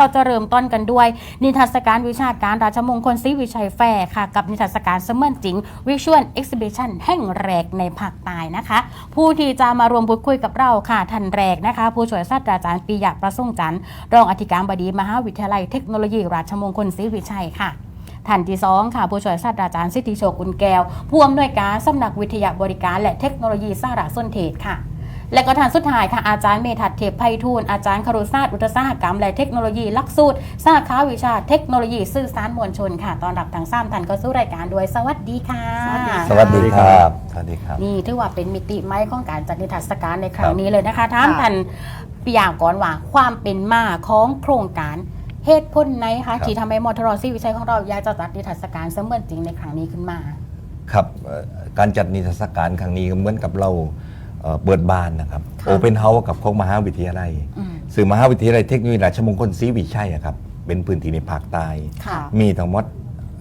เราจะเริ่มต้นกันด้วย นิทรรศการวิชาการราชมงคลศรีวิชัยแฟร์ค่ะ กับนิทรรศการเสมือนจริง Visual Exhibition แห่งแรกในภาคใต้นะคะ ผู้ที่จะมารวมพูดคุยกับเราค่ะท่านแรกนะคะ ผู้ช่วยศาสตราจารย์ปียะประสงจันทร์รองอธิการบดีมหาวิทยาลัยเทคโนโลยีราชมงคลศรีวิชัยค่ะท่านที่สองค่ะ ผู้ช่วยศาสตราจารย์สิทธิโชคกุลแก้ว ผู้อำนวยการสำนักวิทยาบริการและเทคโนโลยีสารสนเทศค่ะ และก็ท่านสุดท้ายค่ะอาจารย์เมธัศน์เทพไพฑูรย์อาจารย์ครุศาสตร์อุตสาหกรรมและเทคโนโลยีหลักสูตรสาขาวิชาเทคโนโลยีสื่อสารมวลชนค่ะตอนรับทั้งสามท่านก็สู้รายการด้วยสวัสดีค่ะสวัสดีสวัสดีครับสวัสดีครับ นี่ถือว่าเป็นมิติใหม่ของการจัดนิทรรศการในครั้งนี้เลยนะคะท่านท่านปียางก่อนว่าความเป็นมาของโครงการเหตุผลไหนครัคะบที่ทำให้มอทรซีวิชัยของเราอยากจะจัดนิทรรศการเสมือนจริงในครั้งนี้ขึ้นมา ครับเอ่อการจัดนิทรรศการครั้งนี้ก็เหมือนกับเรา เอ่อเปิดบานนะครับค่ะ โอเปนเฮาส์กับของมหาวิทยาลัยอืมสื่อมหาวิทยาลัยเทคโนโลยีราชมงคลศรีวิชัยอะครับเป็นพื้นที่ในภาคใต้ค่ะ มีทั้งหมด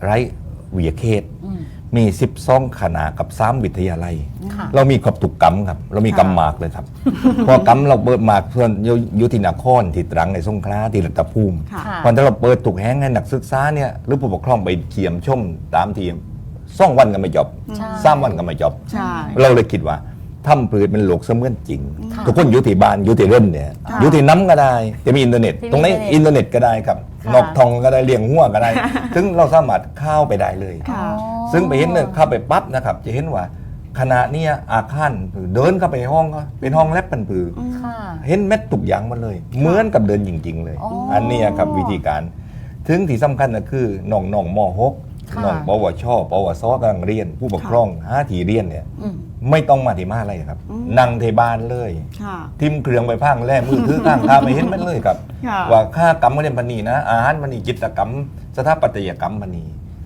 ไรวิทยาเขต อืม มี12คณะกับ3วิทยาลัย ค่ะ เรามีครบทุกกรรมครับ เรามีกรรมหมากเลยครับ เพราะกรรมเราเปิดหมากส่วนอยู่อยู่ที่นครที่ตรังในสงขลาที่รัตภูมิ ค่ะ ค่ะพอถ้าเราเปิดถูกแห้งให้นักศึกษาเนี่ยหรือผู้ปกครองไปเขียมชมตามทีสองวันก็ไม่จบใช่ สามวันก็ไม่จบ ใช่ เราเลยคิดว่า ถ้ำพืชเป็นโลกเสมือนจริง ค่ะทุกคนอยู่ที่บ้านอยู่ที่เร่นเนี่ยค่ะอยู่ที่น้ำก็ได้จะมีอินเทอร์เน็ต ที่ตรงนี้มีอินเทอร์เน็ตก็ได้ครับค่ะนอกทองก็ได้เลี้ยงหัวก็ได้ ซึ่งเราสามารถเข้าไปได้เลย ค่ะอ๋อซึ่งไปเห็นเนี่ยเข้าไปปั๊บนะครับ จะเห็นว่าขณะเนี้ยอาคารผือเดินเข้าไปห้องก็เป็นห้องแลบเป็นผืออค่ะ เห็นเม็ดทุกอย่างหมันเลย เหมือนกับเดินจริง ๆ เลย อ๋ออัอันเนี้ยครับวิธีการ ถึงที่สำคัญก็คือน้องน้องมหกค่ะ น้องปวชปวสกำลังเรียน ผู้ปกครองหาทีเรียนเนี่ย อืม ไม่ต้องมาที่มหาอะไรครับอืมนั่งเทบ้านเลย ค่ะ ทิมเครื่องไปพังแล่มือถือข้างคาไปเห็นมันเลยครับ ค่ะ ว่าค่ากรรมเรียนพันนีนะ อาหารพันนีจิตรกรรม สถาปัตยกรรมพันนี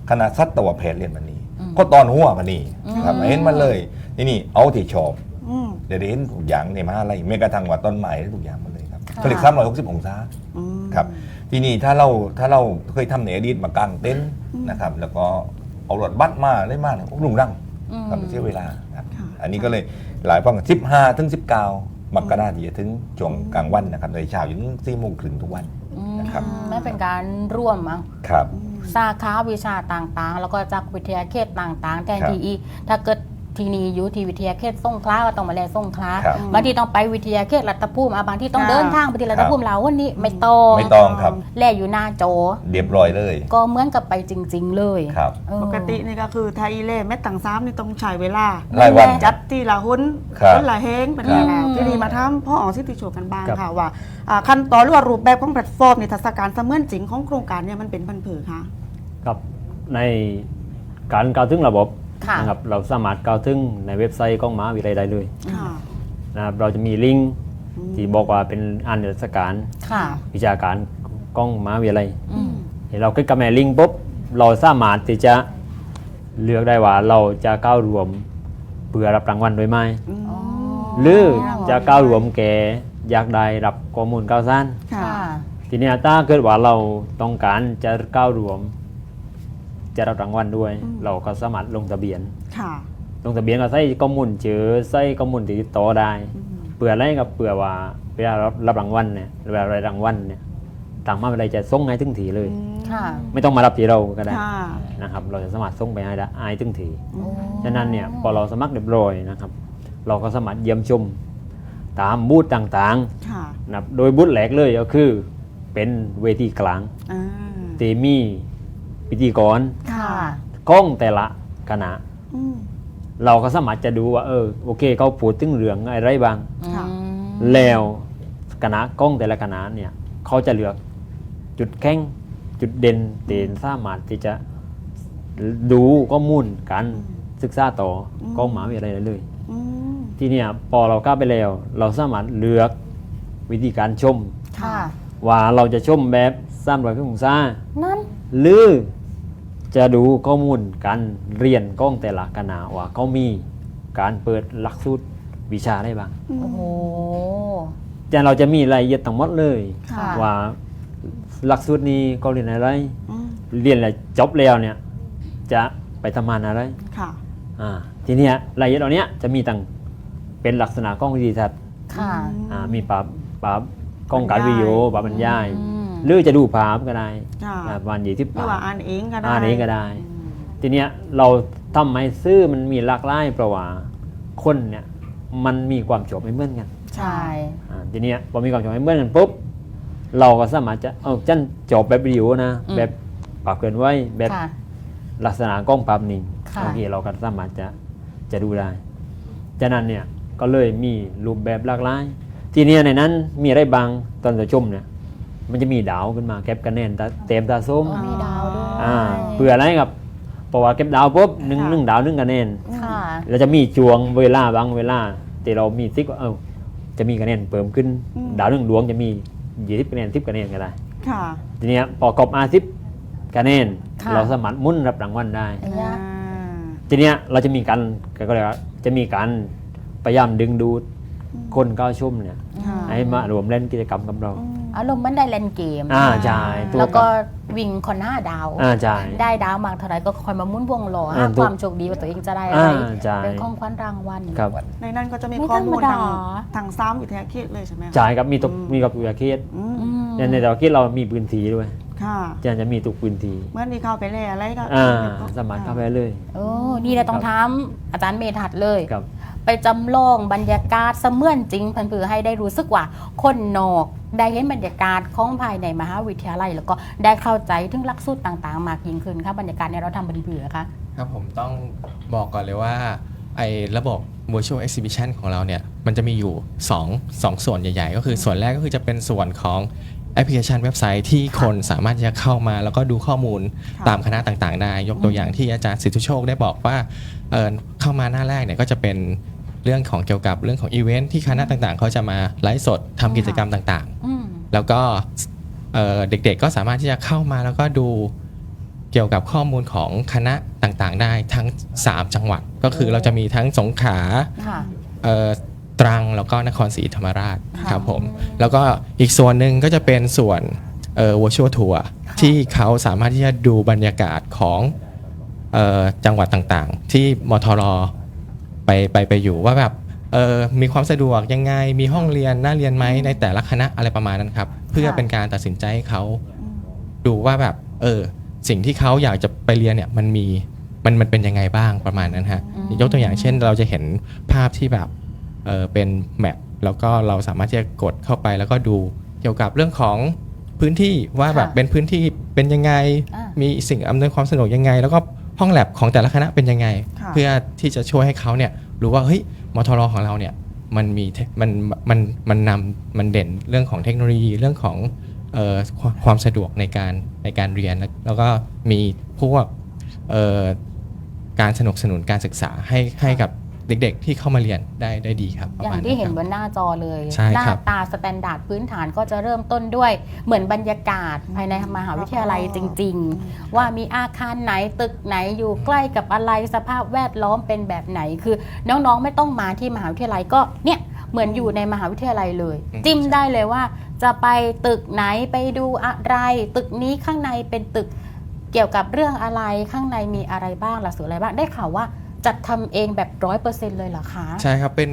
คณะสัตวแพทย์เรียนพันนีอืมก็ตอนหัวพันนีอืมครับเห็นมันเลย นี่นี่เอาที่ชอบ อืม เดี๋ยวได้เห็นทุกอย่างในมหาอะไรแม้กระทั่งว่าต้นไม้ทุกอย่างมันเลยครับค่ะ ผลิตซ้ำร้อยหกสิบองศา อืม ครับทีนี้ถ้าเราถ้าเราเคยทำในอดีตมากางเต็นท์นะครับ แล้วก็เอารถบัสมาได้มาเนี่ยโอ้ลุงรังอืมครับเสียเวลาครับค่ะ อันนี้ก็เลยหลายฟังสิบห้าถึงสิบเก้ามกราที่จะถึงช่วงกลางวันนะครับโดยเช้าจนถึงสี่โมงครึ่งทุกวันอืมนะครับนั่นเป็นการร่วมมั้งครับ สาขาวิชาต่างๆ แล้วก็จากวิทยาเขตต่างๆแทนครับที่อีถ้าเกิด ทีนี้อยู่ที่วิทยาเขตสงขลาก็ต้องมาแลสงขลาครับบางทีต้องไปวิทยาเขตรัตภูมิอะบางที่ต้องค่ะ เดินทางไปที่รัตภูมิเราวันนี้ไม่ต้องไม่ต้องครับ แลอยู่หน้าโจ เรียบร้อยเลยก็เหมือนกับไปจริง ๆ เลยครับ เออ ปกตินี่ก็คือไทยอีเล่แม่ต่างซ้ำนี่ต้องใช้เวลา รายวัน จัดที่ละหุ้นครับหุ้นละเฮงเป็นครับไงแล้วที่นี่มาทำพ่อออกสิทธิโชคกันบ้างครับ ค่ะว่าอ่าขั้นตอนหรือว่ารูปแบบของแพลตฟอร์มนิทรรศการเสมือนจริงของโครงการเนี่ยมันเป็นพันผือค่ะครับในการกล่าวถึงระบบค่ะ นะครับเราสามารถกล่าวถึงในเว็บไซต์ของมหาวิทยาลัยได้เลยค่ะ นะครับเราจะมีลิงก์อืม ที่บอกว่าเป็นอ่านนิทรรศการค่ะ วิชาการของมหาวิทยาลัยอืม เห็นเราคลิกกับแม่ลิงก์ปุ๊บเราสามารถที่จะเลือกได้ว่าเราจะก้าวรวมเพื่อรับรางวัลด้วยไหมอืมอ๋อ หรือจะก้าวรวมแกอยากได้รับข้อมูลข่าวสารค่ะค่ะ ทีเนี้ยถ้าเกิดว่าเราต้องการจะก้าวรวม จะรับรางวัลด้วย อืม เราก็สามารถลงทะเบียน ค่ะลงทะเบียนก็ใส่ข้อมูลเจอใส่ข้อมูลติดต่อได้ อืมเผื่ออะไรกับเผื่อว่าเวลารับรับรางวัลเนี่ยเวลาได้รางวัลเนี่ยทางมหาวิทยาลัยจะส่งให้ถึงทีเลยอืมค่ะ ไม่ต้องมารับที่เราก็ได้ค่ะนะครับ เราจะสามารถส่งไปให้ได้ให้ถึงที อืมฉะนั้นเนี่ยพอเราสมัครเรียบร้อยนะครับ เราก็สามารถเยี่ยมชม ตามบูธต่างค่ะๆนะครับโดยบูธแหลกเลยก็คือเป็นเวทีกลางอ่าที่มี พิธีกรค่ะกล้องแต่ละคณะ อืมเราก็สามารถจะดูว่าเออโอเค เขาพูดถึงเรื่องอะไรบ้าง ค่ะอืมแล้วคณะกล้องแต่ละคณะเนี่ยเขาจะเลือกจุดแข็งจุดเด่นเด่นสามารถที่จะดูข้อมูลการศึกษาต่ออมกล้องหมหาวิทยาลัยได้เลย อืมที่เนี่ยพอเราก้าวไปแล้ว เราสามารถเลือกวิธีการชม ค่ะ ว่าเราจะชมแบบสร้างรอยองศานั่น หรือ จะดูข้อมูลการเรียนกล้องแต่ละคณะว่าเขามีการเปิดหลักสูตรวิชาได้บ้างอืมโอ้โหแต่เราจะมีรายละเอียดทั้งหมดเลย ค่ะว่าหลักสูตรนี้เขาเรียนอะไร อืมเรียนอะไรจบแล้วเนี่ย จะไปทำงานอะไร ค่ะ อ่าทีเนี้ยรายละเอียดเหล่านี้จะมีตั้งเป็นลักษณะกล้องวิดีทัศน์ค่ะ อ่ามีปรับปรับกล้องการวิดีโอปรับบรรยาย อืม หรือจะดูภาพก็ได้ค่ะอ่าประมาณยี่สิบหรือบาว่าทอ่านเองก็ได้อ่านเองก็ได้อืมทีเนี้ยเราทำให้ซื้อมันมีหลากหลายเพราะว่าคนเนี่ยมันมีความชอบไม่เหมือนกันใช่อ่าทีเนี้ยพอมีความชอบไม่เหมือนกันปุ๊บเราก็สามารถจะเอาจันจบแบบวิดีโอนะ อืม แบบปรับเกินไว้แบบค่ะ ลักษณะกล้องภาพนิ่งค่ะบางทีเราก็สามารถจะจะดูได้ฉะนั้นเนี่ยก็เลยมีรูปแบบหลากหลาย ทีเนี้ยในนั้นมีอะไรบางตอนจะชมเนี่ย มันจะมีดาวขึ้นมาแคปกันแน่นตาเต็มตาส้มอ๋อมีดาวด้วยอ่าเพื่ออะไรครับเพราะว่าเก็บดาวปุ๊บหนึ่งหนึ่งดาวหนึ่งคะแนนค่ะเราจะมีจวงเวลาบางเวลาแต่เรามีติ๊กว่าเออจะมีคะแนนเพิ่มขึ้นอืมดาวหนึ่งดวงจะมียี่สิบคะแนนสิบคะแนนก็ได้ค่ะทีเนี้ยพอกรอบอาสิบคะแนนค่ะเราสามารถหมุนรับรางวัลได้ไอ้ยะทีเนี้ยเราจะมีการก็เลยกว่าจะมีการพยายามดึงดูดคนเข้าชมเนี่ยค่ะให้มารวมเล่นกิจกรรมกับเรา อืมอารมณ์เหมันได้เล่นเกม อ่าใช่ตัวแล้วก็วิ่งคนหน้าดาว อ่าใช่ ได้ดาวมากเท่าไหรก็คอยมาหมุนวงล้ออ่าหาถูก ความโชคดีว่าตัวเองจะได้อะไรอ่าใช่เป็นของขวัญรางวัล ครับในนั้นก็จะมีไม่ข้อมูลธรรมดา ทางทางซ้ำวิทยาเขตเลยใช่ไหมคะใช่ครับมีตกอืมมีกับวิทยาเขตอืมอืม ในในแต่ละเขตเรามีพื้นที่ด้วยค่ะ จะจะมีทุกพื้นที่เมื่อนี้เข้าไปแล้วอะไรก็อ่าเดี๋ยวก็สามารถเข้าไปเลยโอ้นี่เราต้องทำอาจารย์เมธัดเลย ครับ ไปจำลองบรรยากาศเสมือนจริงเพื่อให้ได้รู้สึกว่า คนนอก ได้เห็นบรรยากาศของภายในมหาวิทยาลัย แล้วก็ได้เข้าใจถึงหลักสูตรต่างๆ มากยิ่งขึ้นค่ะบรรยากาศเนี่ยเราทำเป็นเบื่อค่ะครับผมต้องบอกก่อนเลยว่าไอ้ระบบ virtual exhibition ของเราเนี่ย มันจะมีอยู่ 2 2 ส่วนใหญ่ ๆ ก็คือส่วนแรกก็คือจะเป็นส่วนของแอปพลิเคชันเว็บไซต์ที่คนสามารถที่จะเข้ามา แล้วก็ดูข้อมูลค่ะตามคณะต่างๆ ได้ ยกตัวอย่างที่อาจารย์สิทธิโชคได้บอกว่าเอ่อเข้ามาหน้าแรกเนี่ยก็จะเป็น เรื่องของเกี่ยวกับเรื่องของอีเวนท์ที่คณะต่างๆ เขาจะมาไลฟ์สดทำกิจกรรมต่างๆอืมแล้วก็เอ่อเด็กๆก็สามารถที่จะเข้ามาแล้วก็ดูเกี่ยวกับข้อมูลของคณะต่างๆ ได้ทั้ง 3 จังหวัด ก็คือเราจะมีทั้งสงขลา ค่ะ เอ่อตรังแล้วก็นครศรีธรรมราชค่ะครับผมแล้วก็อีกส่วนหนึ่งก็จะเป็นส่วนเอ่อ virtual tour ที่เขาสามารถที่จะดูบรรยากาศของเอ่อจังหวัดต่างๆ ที่มทร ไปไปไปอยู่ว่าแบบเออมีความสะดวกยังไงมีห้องเรียนน่าเรียนไหมในแต่ละคณะอะไรประมาณนั้นครับ เพื่อเป็นการตัดสินใจให้เขาดูว่าแบบเออสิ่งที่เขาอยากจะไปเรียนเนี่ยมันมีมันมันเป็นยังไงบ้างประมาณนั้นฮะอืมยกตัวอย่างเช่น เราจะเห็นภาพที่แบบเออเป็นแมปแล้วก็เราสามารถที่จะกดเข้าไปแล้วก็ดูเกี่ยวกับเรื่องของพื้นที่ว่าแบบค่ะเป็นพื้นที่เป็นยังไงอ่ามีมีสิ่งอำนวยความสะดวกยังไง แล้วก็ ห้องแลบของแต่ละคณะเป็นยังไงค่ะเพื่อที่จะช่วยให้เขาเนี่ยรู้ว่าเฮ้ยมทรของเราเนี่ยมันมีเทคมันมันมันนำมันเด่นเรื่องของเทคโนโลยีเรื่องของเอ่อความความสะดวกในการในการเรียน แล้วแล้วก็มีพวกเอ่อการสนับสนุนการศึกษาให้ให้กับ เด็กๆ ที่เข้ามาเรียนได้ได้ดีครับประอย่ามาณงที่เห็นครับบนหน้าจอเลย ใช่หน้าครับตาสแตนดาร์ดพื้นฐานก็จะเริ่มต้นด้วยเหมือนบรรยากาศภายในมหาวิทยาลัยจริง ๆ ว่ามีอาคารไหนตึกไหนอยู่ใกล้กับอะไรสภาพแวดล้อมเป็นแบบไหน คือน้องๆไม่ต้องมาที่มหาวิทยาลัยก็เนี่ยเหมือนอยู่ในมหาวิทยาลัยเลย อืม จิ้มได้เลยว่า จะไปตึกไหนไปดูอะไร ตึกนี้ข้างในเป็นตึกเกี่ยวกับเรื่องอะไรข้างในมีอะไรบ้างหลักสูตรอะไรบ้างได้ข่าวว่า จัดทำเองแบบร้อยเปอร์เซ็นต์เลยเหรอคะ ใช่ครับ เป็น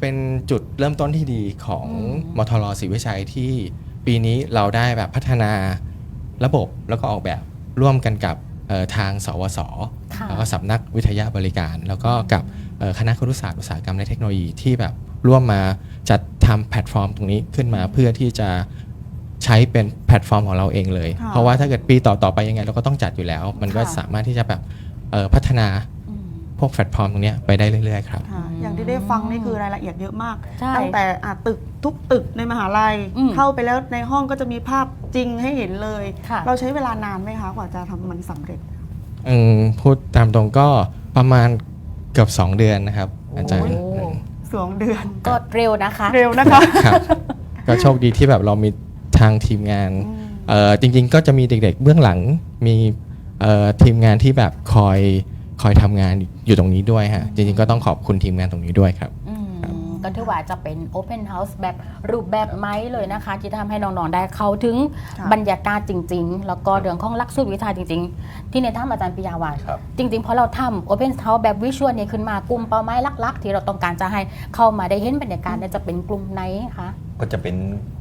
เป็นจุดเริ่มต้นที่ดีของอืมมทรศรีวิชัยที่ปีนี้เราได้แบบพัฒนาระบบแล้วก็ออกแบบร่วมกันกับเอ่อทางสวสค่ะแล้วก็สำนักวิทยาบริการ แล้วก็กับเอ่อคณะครุศาสตร์อุตสาหกรรมและเทคโนโลยีที่แบบร่วมมาจัดทำแพลตฟอร์มตรงนี้ขึ้นมาเพื่อที่จะใช้เป็นแพลตฟอร์มของเราเองเลยค่ะเพราะว่าถ้าเกิดปีต่อ ๆ ไปยังไงเราก็ต้องจัดอยู่แล้ว มันก็ค่ะสามารถที่จะแบบเอ่อพัฒนาอืม พวกแพลตฟอร์มตรงเนี้ยไปได้เรื่อยๆครับ ค่ะอย่างที่ได้ฟังนี่คือรายละเอียดเยอะมาก ใช่ตั้งแต่อะตึกทุกตึกในมหาลัย อืมเข้าไปแล้วในห้องก็จะมีภาพจริงให้เห็นเลย ค่ะ เราใช้เวลานานไหมคะกว่าจะทำมันสำเร็จ อืมพูดตามตรงก็ประมาณเกือบ 2 เดือนนะครับอาจารย์โอ้สองเดือน ก็เร็วนะคะ เร็วนะคะครับ ก็โชคดีที่แบบเรามีทางทีมงานอืม เอ่อจริงๆก็จะมีเด็กๆเบื้องหลังมีเอ่อทีมงานที่แบบคอย คอยทำงานอยู่ตรงนี้ด้วยฮะจริงๆก็ต้องขอบคุณทีมงานตรงนี้ด้วยครับ อืมก็ถือว่าจะเป็น Open House แบบรูปแบบไม้เลยนะคะ ที่ทำให้น้องๆได้เข้าถึงค่ะ บรรยากาศจริง ๆ แล้วก็เรื่องของหลักสูตรวิชาจริง ๆ ที่ในท่ามอาจารย์ปิยาวาครับ จริง ๆ เพราะเราทำ Open House แบบวิชวลเนี่ยขึ้นมากลุ่มเป้าหมายหลักๆ ที่เราต้องการจะให้เข้ามาได้เห็นบรรยากาศเนี่ยจะเป็นกลุ่มไหนคะก็จะเป็น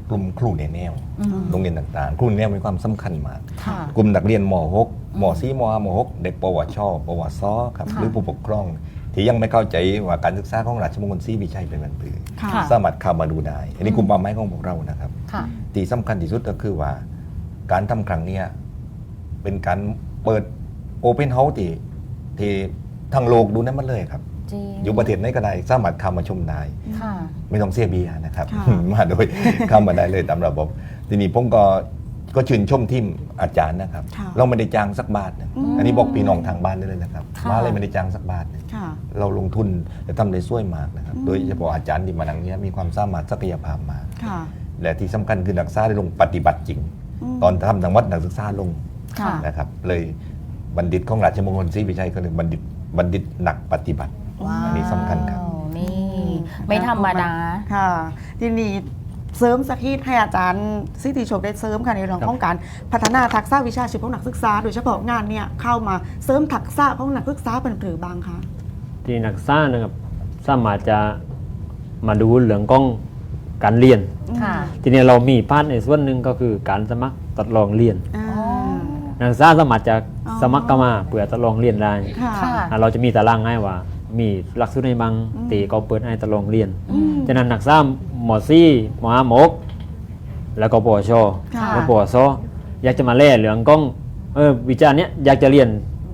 กลุ่มครูในแนวอืมโรงเรียนต่างๆ ครูในแนวมีความสำคัญมาก ค่ะ กลุ่มนักเรียนม .6 ม .4 ม .5 ม .6 เด็กปวชปวสครับค่ะหรือผู้ปกครอง ที่ยังไม่เข้าใจว่าการศึกษาของราชมงคลศรีวิชัยเป็นแบบผือค่ะค่ะสามารถเข้ามาดูได้ อันนี้กลุ่มเป้าหมายของพวกเรานะครับค่ะ ที่สำคัญที่สุดก็คือว่า การทำครั้งเนี้ยเป็นการเปิดโอเพนเฮาส์ที่ที่ทั้งโลกดูได้หมาเลยครับ จริงอยู่ประเทศไหนก็ได้สามารถเข้ามาชมได้ ค่ะ ไม่ต้องเสียเบียร์นะครับ ค่ะ มาโดยเข้ามาได้เลยตามระบบ ทีนี้ผมก็ ก็ชื่นชมทีมอาจารย์นะครับ ค่ะเราไม่ได้จ้างสักบาทหนึงอืมอันนี้บอกพี่น้องทางบ้านได้เลยนะครับค่ะมาเลยไม่ได้จ้างสักบาทหนึ่งค่ะ เราลงทุนและทำได้ช่วยมากนะครับอืม โดยเฉพาะอาจารย์ที่มาดังเนี้ยมีความสามารถศักยภาพมากค่ะและที่สำคัญคือนักศึกษาได้ลงปฏิบัติจริง มตอนทำทางวัดนักศึกษาลงค่ะ นะครับ เลยบัณฑิตของราชมงคลศรีวิชัยก็เลยบัณฑิตบัณฑิตหนักปฏิบัติ ว้าวอันนี้สำคัญครับ นี่ ไม่ธรรมดา ค่ะ ทีนี้ เสริมสักทีให้อาจารย์สิทธิโชคได้เสริมค่ะในเรื่องของการพัฒนาทักษะวิชาชีพของนักศึกษา โดยเฉพาะงานเนี่ยเข้ามาเสริมทักษะของนักศึกษาเป็นหรือบางคะที่นักศึกษานะครับสามารถจะมาดูเรื่องของการเรียนค่ะทีนี้เรามีพาร์ทในส่วนหนึ่งก็คือการสมัครทดลองเรียนอ่านักศึกษาสามารถจะอ๋อสมัครเข้ามาเพื่อทดลองเรียนได้ค่ะค่ะอะเราจะมีตารางให้ว่า มีหลักสูตรในบางอืมตีก็เปิดให้ทดลองเรียนอืมฉะนั้นนักศึกษา หมอซี่หมอหมก แล้วก็ปวชค่ะ แล้วปวสอยากจะมาเล่เรื่องกล้องเออวิจารณ์เนี้ยอยากจะเรียน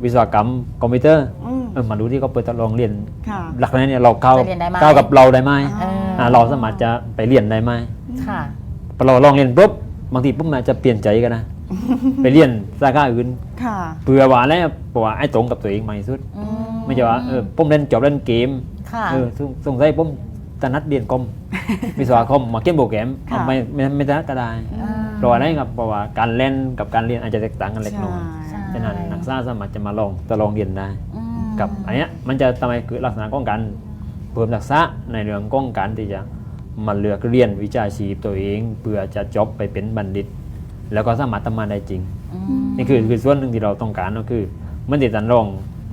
วิศวกรรมคอมพิวเตอร์อืม เออมาดูที่เขาเปิดทดลองเรียน ค่ะ หลักนั้นเนี่ยเราเข้าจะเรียนได้ไหม เข้ากับเราได้ไหมอ๋ออะเราสามารถจะไปเรียนได้ไหมค่ะ พอเราลองเรียนปุ๊บบางทีปุ๊บมันจะเปลี่ยนใจกันนะ ไปเรียนสาขาอื่นค่ะเพื่อว่าแล้วเพราะว่าไอ้ตรงกับตัวเองมากที่สุด อืไม่ใช่ว่าเออผมเล่นจบเล่นเกมค่ะ เออสงสงสัยผม ถนัดเรียนคอมวิศวะคอมมาเกมโปรแกรมค่ะเอาไม่ไม่ไม่ถนัดก็ได้อ่า เพราะว่าอะไรครับเพราะว่าการเล่นกับการเรียนอาจจะแตกต่างกันเล็กน้อยใช่ ฉะนั้นนักศึกษาสามารถจะมาลองทดลองเรียนได้ อืมกับอันเนี้ยมันจะทำให้เกิดลักษณะของการเพิ่มทักษะในเรื่องของการที่จะมาเลือกเรียนวิชาชีพตัวเอง เพื่อจะจบไปเป็นบัณฑิต แล้วก็สามารถทำงานได้จริง อืมนี่คือคือส่วนหนึ่งที่เราต้องการก็คือ มันติดตันรอง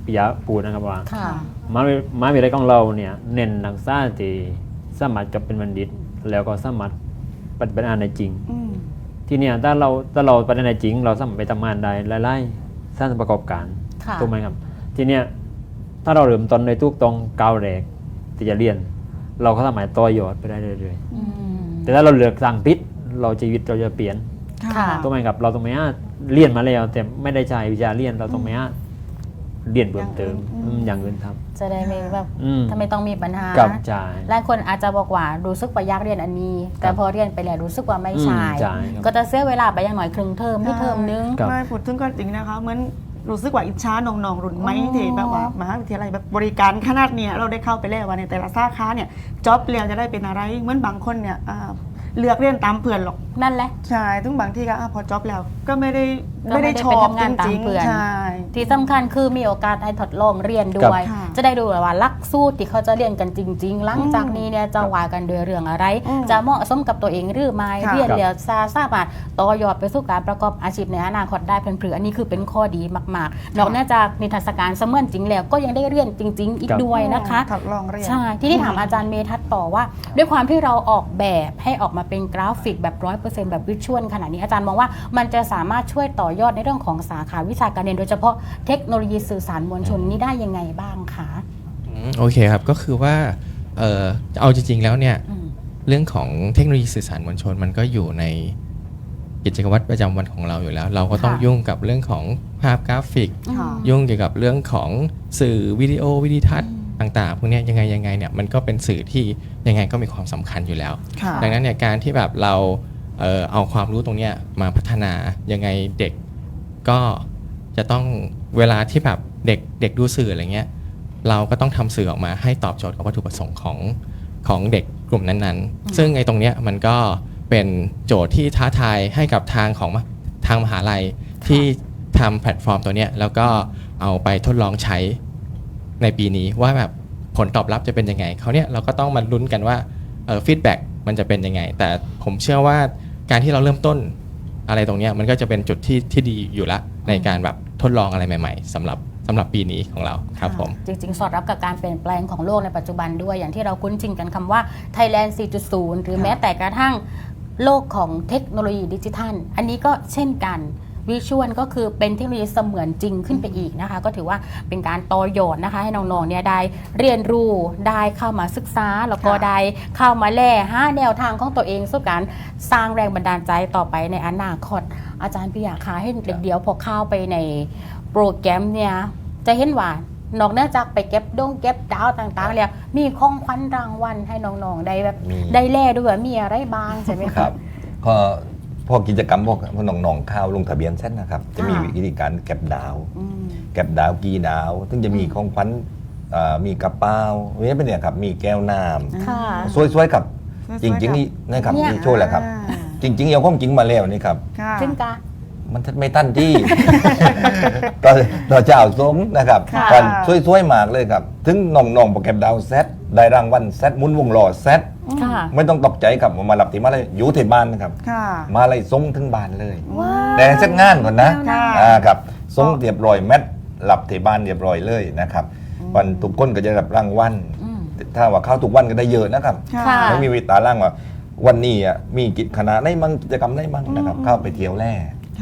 ปิยะพูดนะครับว่า ค่ะ มหาวิมหาวิทยาลัยของเราเนี่ยเน้นนักศึกษาที่สามารถจบเป็นบัณฑิต แล้วก็สามารถปฏิบัติงานได้จริง อืมที่เนี่ยถ้าเราถ้าเราปฏิบัติงานได้จริง เราสามารถไปทำงานได้ไล่ๆสร้างประกอบการค่ะถูกไหมครับ ทีเนี้ยถ้าเราเริ่มต้นในทุกตรงก้าวแรกที่จะเรียน เราก็สามารถต่อยอดไปได้เรื่อยอืม ๆแต่ถ้าเราเลือกทางพิษเราชีวิตเราจะเปลี่ยน ค่ะ ถูกไหมครับเราต้องไม่อาจเรียนมาแล้วแต่ไม่ได้ใช้วิชาเรียนเราต้องไม่อาจ เรียนเพิ่มเติมอืมอย่างอื่นครับ จะได้ไม่แบบอืม ถ้าไม่ต้องมีปัญหากับใช่หลายคนอาจจะบอกว่ารู้สึกว่าอยากเรียนอันนี้ แต่พอเรียนไปแล้วรู้สึกว่าไม่ใช่อืมใช่ครับ ก็จะเสียเวลาไปอย่างหน่อยครึ่งเทอมที่เทอมนึง ครับ ไม่พูดถึงก็จริงนะคะเหมือนรู้สึกว่าอิจฉาน้องๆรุ่นไมอ๋อ ที่แบบว่ามหาวิทยาลัยแบบบริการขนาดเนี้ยเราได้เข้าไปแล้วว่าในแต่ละสาขาเนี่ยจ็อบเรียนจะได้เป็นอะไรเหมือนบางคนเนี่ยอ่าเลือกเรียนตามเพื่อนหรอกนั่นแหละ ใช่ถึงบางที่ก็อะพอจ็อบแล้ว ก็ไม่ได้ก็ไม่ไม่ได้ได้ชอบไปทำงานจตามริงเพื่อน ๆใช่ ที่สำคัญคือมีโอกาสให้ทดลองเรียนด้วย ครับจะได้ดูว่าหลักสูตรที่เขาจะเรียนกันจริง ๆ หลังจากนี้เนี่ยจะว่ากันโดยเรื่องอะไร อืมจะเหมาะสมกับตัวเองหรือไม่ค่ะ เรียนแล้วซาสามารถต่อยอดไปสู่การประกอบอาชีพในอนาคตได้เพื่อนๆอันนี้คือเป็นข้อดีมากๆนอกเหนือจากนิทรรศการเสมือนจริงแล้วก็ยังได้เรียนจริง ๆ อีกครับ ด้วยนะคะ ทดลองเรียน ใช่ ที่ที่ถามอาจารย์เมทัศน์ต่อว่า ด้วยความที่เราออกแบบให้ออกมาเป็นกราฟิกแบบร้อยเปอร์เซ็นต์แบบวิชวลขนาดนี้อาจารย์มองว่ามันจะสามารถช่วยต่อยอดในเรื่องของสาขาวิชาการเรียน โดยเฉพาะเทคโนโลยีสื่อสารมวลชนนี้ได้ยังไงบ้างคะอืมโอเคครับก็คือว่าเออเอาจริงๆแล้วเนี่ยอืมเรื่องของเทคโนโลยีสื่อสารมวลชนมันก็อยู่ในกิจวัตรประจำวันของเราอยู่แล้ว เราก็ต้องค่ะ ยุ่งกับเรื่องของภาพกราฟิก ค่ะ ยุ่งเกี่ยวกับเรื่องของสื่อวิดีโอวิดีทัศน์ต่างๆพวกเนี้ยยังไงยังไงเนี่ยมันก็เป็นสื่อที่ยังไงก็มีความสำคัญอยู่แล้ว ค่ะ ดังนั้นเนี่ยการที่แบบเรา เอ่อเอาความรู้ตรงเนี้ยมาพัฒนายังไงเด็กก็จะต้องเวลาที่แบบเด็กเด็กดูสื่ออะไรเงี้ยเราก็ต้องทำสื่อออกมาให้ตอบโจทย์กับวัตถุประสงค์ของของเด็กกลุ่มนั้นๆ ซึ่งไอ้ตรงเนี้ยมันก็เป็นโจทย์ที่ท้าทายให้กับทางของมหทางมหาลัยที่ทำแพลตฟอร์มตัวเนี้ยแล้วก็เอาไปทดลองใช้ในปีนี้ว่าแบบผลตอบรับจะเป็นยังไงเขาวเนี่ยเราก็ต้องมาลุ้นกันว่าเออฟีดแบ็กมันจะเป็นยังไง แต่ผมเชื่อว่า การที่เราเริ่มต้นอะไรตรงเนี้ยมันก็จะเป็นจุดที่ที่ดีอยู่ละในการแบบทดลองอะไรใหม่ ๆสำหรับสำหรับปีนี้ของเราครับผมจริง ๆ สอดรับกับการเปลี่ยนแปลงของโลกในปัจจุบันด้วยอย่างที่เราคุ้นชินกันคำว่า Thailand 4.0 หรือแม้แต่กระทั่งโลกของเทคโนโลยีดิจิทัล อันนี้ก็เช่นกัน วิชวลก็คือเป็นเทคโนโลยีเสมือนจริงขึ้นไปอีกนะคะ ก็ถือว่าเป็นการต่อยอดนะคะ ให้น้องๆเนี่ยได้เรียนรู้ได้เข้ามาศึกษา แล้วก็ค่ะได้เข้ามาแล่หาแนวทางของตัวเองสู่การสร้างแรงบันดาลใจต่อไปในอนาคตอาจารย์พี่อยากคะให้เด็กเดียวพอเข้าไปในโปรแกรมเนี่ยจะเห็นว่านอกเหนือจากไปเก็บดงเก็บดาวต่างๆ แล้วมีของขวัญรางวัลให้น้องๆได้แบบมีได้แล่ด้วยว่ามีอะไรบ้างใช่ไหมครับก็ พวกกิจกรรมพวกพวกน้องๆข้าวลงทะเบียนเส้นนะครับ จะมีค่ะ วิธีการเก็บดาว อืม เก็บดาวกีดาว ซึ่งจะมีของขวัญเอ่อมีกระเป๋าเนี่ยเป็นเนี่ยครับ มีแก้วน้ค่ะำสวยๆกับจริงๆนี่นะครับเนี่ย นี่โชว์แหละครับ อ่า จริงๆเอาข้องจริงมาแล้วนี่ครับ ค่ะ ซึ่งกะ มันไม่ตั้นที่ต่อต่อเจ้าสมนะครับค่ะ กันช่วยๆมากเลยครับ ถึงน้องๆโปรแกรมดาวเซตได้รางวัลเซตหมุนวงล้อเซตค่ะ ไม่ต้องตกใจครับมาหลับที่มาเลยอยู่ที่บ้านนะครับ ค่ะมาเลยส่งถึงบ้านเลย ว้าว แต่เสร็จงานก่อนนะ ค่ะ อ่าครับส่งเรียบร้อยแมทหลับที่บ้านเรียบร้อยเลยนะครับวันทุกคนก็จะรับรางวัลอืม ถ้าว่าเข้าทุกวันก็ได้เยอะนะครับค่ะ ไม่มีเวลาล่างว่าวันนี้อะมีกิจคณะได้มั่งกิจกรรมได้มั่งนะครับ เข้าไปเที่ยวแร่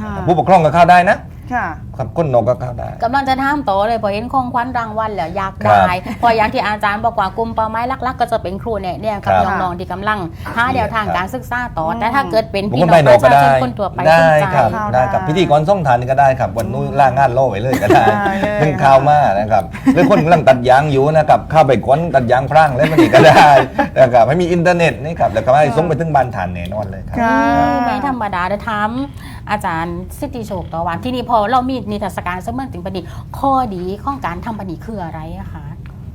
ค่ะผู้ปกครองก็เข้าได้นะค่ะ ครับคนนอกก็เข้าได้ กำลังจะถามต่อเลยพอเห็นของขวัญรางวัลแล้วอยากครับได้พออย่างที่อาจารย์บอกว่ากลุ่มเป้าหมายหลัก ๆ ก็จะเป็นครูเนี่ยเนี่ยกับครับน้องๆที่กำลังหาแนวทางครับการศึกษาต่ออมแต่ถ้าเกิดเป็นบางพี่คนน้ไปองนปอกระก็ชาชได้นคนทั่วไปได้สนใจ ครับเข้าได้ครับได้พิธีกรส่งทานก็ได้ครับ วันนู้นล่างงานโลกไว้เลยก็ได้ได้เลยนึ่งข้าวมานะครับหรือคนกำลังตัดยางอยู่นะครับเข้าไปก้นตัดยางพร่างแล้วมันนี่ก็ได้นะครับไม่มีอินเทอร์เน็ตนี่ครับแล้วก็ให้ส่งไปถึงบ้านฐานแน่นอนเลยครับ ค่ะ ไม่ธรรมดาเดี๋ยวถามอาจารย์สิทธิโชคต่อวันที่นี่พอเรามีนิทรรศการเสมือนจริงปนีข้อดีของการทำปนีคืออะไรอะคะ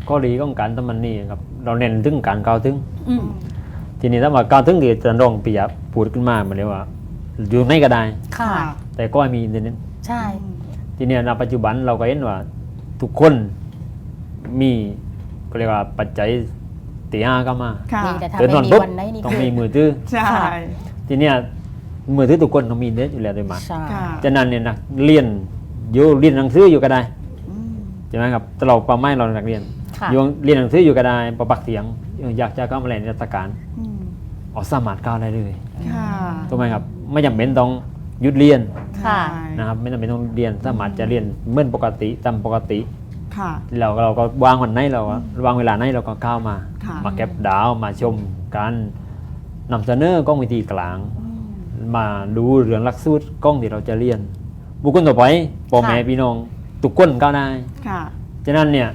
ข้อดีของการทำมันนี่ครับเราเน้นถึงการก้าวถึง อืมทีนี้ถ้ามาก้าวถึงที่อาจารย์รองปิยะพูดขึ้นมาเหมือนเลยว่า อยู่ไหนก็ได้ ค่ะ แต่ก็มีอินเทอร์เน็ตใช่ ทีนี้ในปัจจุบันเราก็เห็นว่า ทุกคนมีก็เรียกว่าปัจจัยตีห้าก็มาค่ะนี่แต่ถ้าเดินนไม่อนมีปุ๊บวันไหนนี่ต้องคือมีมือถือใช่ค่ะทีเนี้ยมือถือทุกคนต้องมีอินเทอร์เน็ตอยู่แล้วโดยมากใช่ ค่ะ ฉะนั้นเนี่ยนักเรียน อยู่เรียนหนังสืออยู่ก็ได้อืมใช่ไหมครับแต่เราเป้าหมายเรานักเรียนค่ะอยู่เรียนหนังสืออยู่ก็ได้ประปักเสียงอยากจะเข้ามาเรียนนิทรรศการอืมออกสามารถก้าวได้เลยค่ะถูกไหมครับไม่จำเป็นต้องหยุดเรียนค่ะใช่นะครับไม่จำเป็นต้องเรียนสามารถจะเรียนเหมื่อนปกติตามปกติค่ะเราเราก็วางวันไหนเราก็วางเวลาไหนเราก็เข้ามาค่ะมาเก็บดาวมาชมการนำเสนอกล้องวิธีกลางอืมมาดูเรื่องหลักสูตรกล้องที่เราจะเรียน บุคคลต่อไปพ่อแม่ค่ะพี่น้องทุกคนก้าวได้ค่ะ ฉะนั้นเนี่ย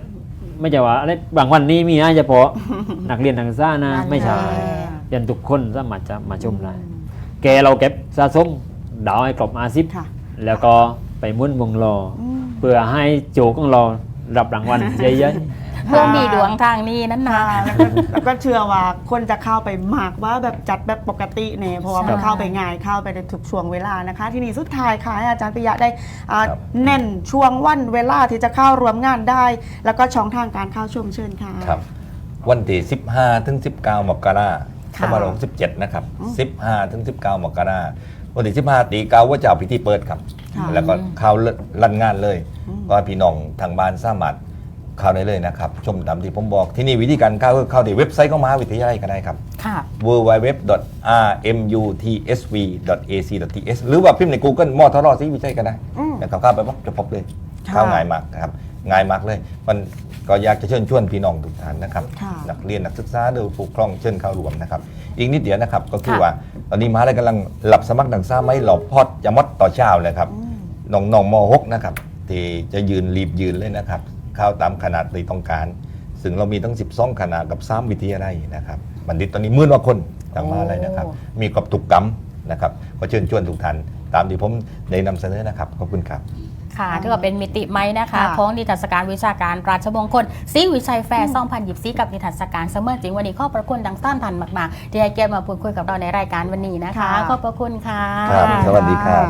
ไม่ใช่ว่าอะไรบางวันนี้มีนะเฉพาะ นักเรียนทางซ่านะนั่นไม่ใช่แหละเรียนทุกคนสามารถจะมาชมได้แกเราเก็บสะสมดาวให้ครบอาซิบค่ะแล้วก็ไปหมุนวงล้อออืมเพื่อให้โจของเรารับรางวัลเยอะ เพื่อมีดวงทางนี้นั้นนะค่ะแล้วก็แล้วก็เชื่อว่าคนจะเข้าไปมากว่าแบบจัดแบบปกติเนี่ยเพราะว่ามันใช่เข้าไปง่ายเข้าไปในทุกช่วงเวลานะคะ ที่นี่สุดท้ายค่ะให้อาจารย์ปิยะได้อ่าครับ เน้นช่วงวันเวลาที่จะเข้ารวมงานได้ แล้วก็ช่องทางการเข้าชมเชิญค่ะ ครับวันที่ 15 ถึง 19 มกราคมค่ะ2567นะครับ15 ถึง 19 มกราคมวันที่ 15 ตีเกาว่าจะเอาพิธีเปิดครับ ค่ะแล้วก็เข้าลั่นงานเลยอืมก็พี่น้องทางบ้านสามารถ เข้าได้เลยนะครับชมตามที่ผมบอกที่นี่วิธีการเข้าก็เข้าที่เว็บไซต์ของมหาวิทยาลัยก็ได้ครับ ค่ะ www.rmutsv.ac.th หรือว่าพิมพ์ใน Google มอทรอศรีวิชัยก็ได้อืม นะครับเข้าไปปั๊บจะพบเลยค่ะเข้าง่ายมากครับง่ายมากเลย มันก็อยากจะเชิญชวนพี่น้องทุกท่านนะครับ ค่ะ นักเรียนนักศึกษาหรือผู้ปกครองเชิญเข้ารวมนะครับ อีกนิดเดียวนะครับก็คือค่ะ ว่าตอนนี้มหาลัยกำลังหลับสมัครนักศึกษาไม่หลบพอดจะมดต่อเช้าเลยครับ อืม น้องๆม .6 นะครับที่จะยืนรีบยืนเลยนะครับเข้าตามขนาดที่ต้องการ ซึ่งเรามีทั้ง 12 ขนาดกับ3วิทยาลัยนะครับบัณฑิตตอนนี้หมื่นกว่าคนทางมหาลัยนะครับ มีกับทุกกรรมนะครับก็เชิญชวนทุกท่านตามที่ผมได้นำเสนอนะครับขอบคุณครับค่ะถือว่าเป็นมิติใหม่นะคะค่ะของนิทรรศการวิชาการราชมงคลศรีวิชัยแฟร์2024กับนิทรรศการเสมือนจริงวันนี้ขอบพระคุณดังต้านทันมาก ๆ ที่ให้เกียรติมาพูดคุยกับเราในรายการวันนี้นะคะ ค่ะ ขอบพระคุณค่ะ ครับสวัสดีครับ